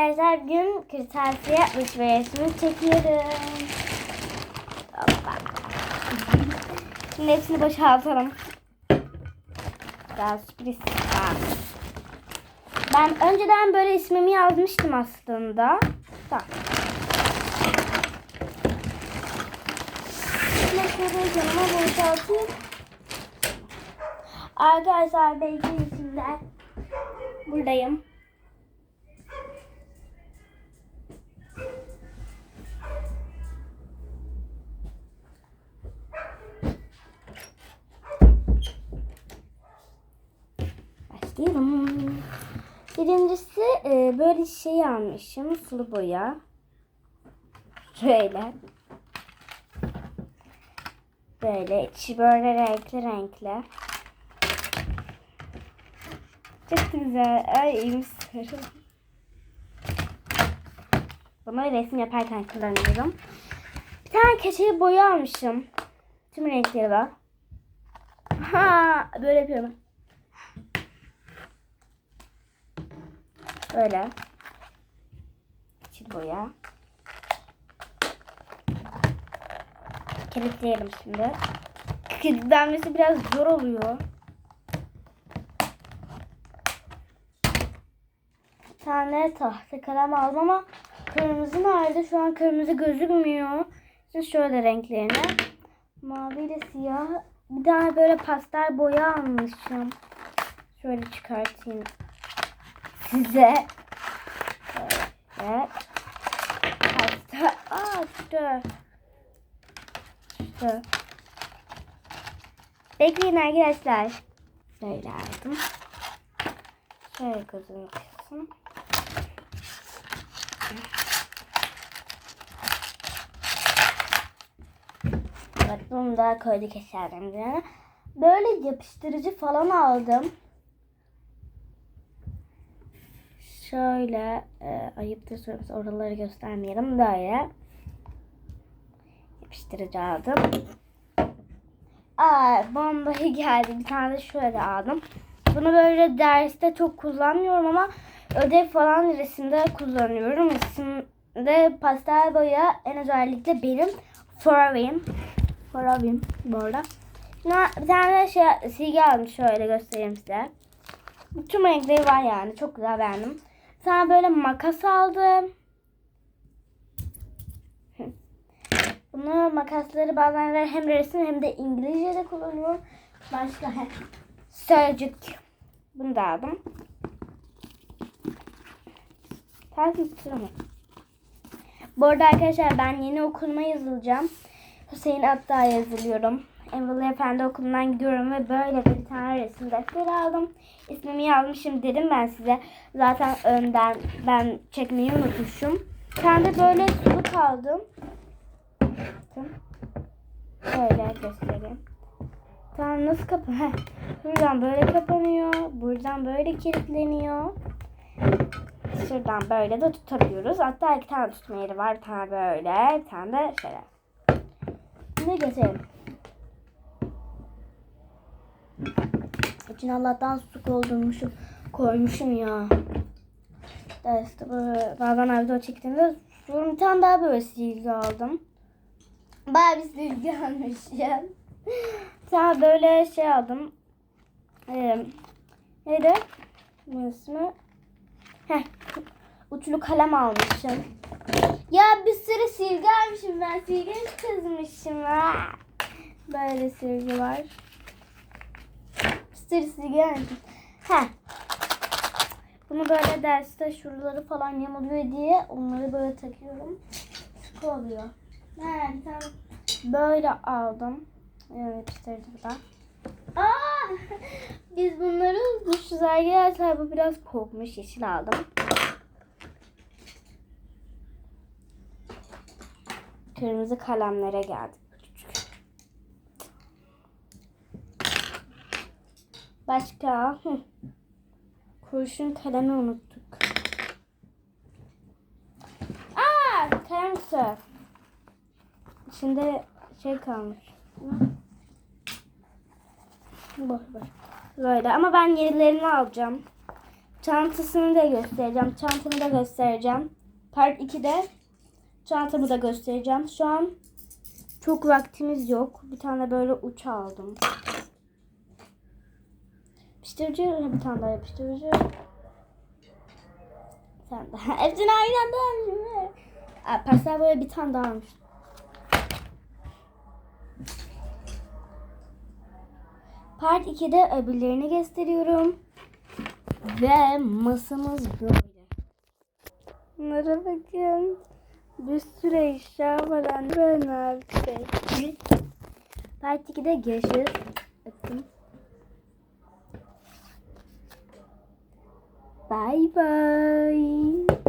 Arkadaşlar bugün kırtasiye alışverişimi çekiyorum. Hoppa. Şimdi hepsini boşaltalım. Daha sürpriz. Aa. Ben önceden böyle ismimi yazmıştım aslında. Tamam. Şimdi şöyle canıma boşaltayım. Arkadaşlar bekleyin şimdi. Buradayım. Birincisi e, böyle şey almışım. Sulu boya. Şöyle. Böyle içi böyle renkli renkli. Çok güzel. Ay iyi sarı. Bunu resim yaparken kullanıyorum. Bir tane keçeli boya almışım. Tüm renkleri var. Ha, böyle yapıyorum. Böyle. Keçeli boya. Kilitleyelim şimdi. Kilitlenmesi biraz zor oluyor. Bir tane tahta kalem aldım ama kırmızı nerede? Şu an kırmızı gözükmüyor. Şimdi şöyle renklerini. Mavi ile siyah. Bir tane böyle pastel boya almışım. Şöyle çıkartayım size. Şöyle. Pastel. Aa düştü. Düştü. Bekleyin arkadaşlar. Böyle aldım. Şöyle gözünü kısın. Evet bunu da koyduk eşyalarımıza. Böyle yapıştırıcı falan aldım. Şöyle e, ayıptır söylemesi oraları göstermeyelim. Böyle yapıştırıcı aldım. Aa, bombayı geldi. Bir tane de şöyle aldım. Bunu böyle derste çok kullanmıyorum ama ödev falan resimde kullanıyorum. Resimde pastel boya en özellikle benim favorim. Favorim bu arada. Bir tane şey, silgi aldım. Şöyle göstereyim size. Tüm renkleri var yani. Çok güzel beğendim. Tane böyle makas aldım. Bunu makasları bazen hem resim hem de İngilizce'de kullanıyorum. Başka. Sözcük. Bunu da aldım. Takip tutuyorum. Bu arada arkadaşlar ben yeni okuluma yazılacağım. Hüseyin Atta yazılıyorum. Emrullah Efendi okulundan gidiyorum ve böyle bir tane resim defteri aldım. İsmimi yazmışım dedim ben size. Zaten önden ben çekmeyi unutmuşum. De böyle suluk aldım. Şöyle göstereyim. Tamam nasıl kapan? Buradan böyle kapanıyor. Buradan böyle kilitleniyor. Şuradan böyle de tutabiliyoruz. Hatta iki tane tutma yeri var. Bir tane böyle. Bir tane de şöyle. Şimdi geçelim. İçine Allah'tan su doldurmuşum. Koymuşum ya. Derste böyle bazen evde o çektiğimde bir tane daha böyle silgi aldım. Bayağı bir silgi almışım. Sonra böyle şey aldım. Ee, neydi? Bu ismi? Heh, uçlu kalem almışım. Ya bir sürü silgi almışım ben. Silgi mi kızmışım? Ha. Böyle silgi var. Silgi almışım. Heh. Bunu böyle derste şuraları falan yamuluyor diye onları böyle takıyorum. Sıkı oluyor. Bir tane böyle aldım. Evet yapıştırıcı bu da. Aa! Biz bunları unutmuşuz arkadaşlar. Bu biraz kokmuş. Yeşil aldım. Kırmızı kalemlere geldik. Başka? Kurşun kalemi unuttuk. Aa! Kalem kutusu. İçinde şey kalmış. Boş boş. Böyle ama ben yenilerini alacağım. çantasını da göstereceğim. Çantamı da göstereceğim. Part 2'de çantamı da göstereceğim. Şu an çok vaktimiz yok. Bir tane böyle uç aldım. Yapıştırıcı, bir tane daha yapıştırıcı. Sen de. Hepsini aynı anda almışım. Böyle bir tane daha almış. Part 2'de öbürlerini gösteriyorum. Ve masamız böyle. Bunlara bakın. Bir sürü eşya var. Ben abi. Part 2'de görüşürüz. Bye bye.